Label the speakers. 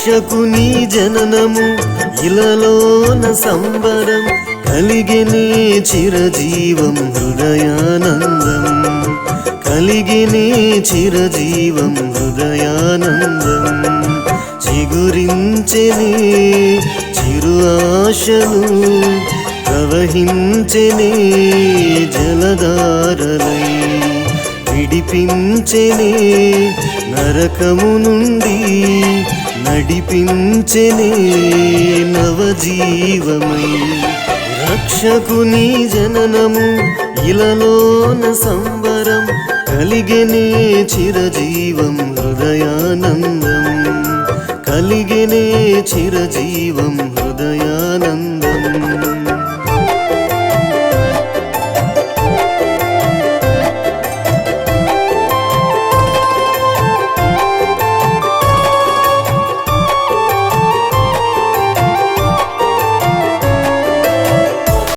Speaker 1: రక్షకుని జననము ఇలలోన సంబరం కలిగినే చిరజీవం హృదయానందం. కలిగినే చిరజీవం హృదయానందం. చిగురించెనే చిరు ఆశలు ప్రవహించెనే జలధారలై విడిపించెనే నరకము నుండి నడిపించెనే నవజీవమై. రక్షకుని జననము ఇలలోన సంబరం కలిగెనే చిరజీవం హృదయానందం. కలిగెనే చిరజీవం హృదయానందం.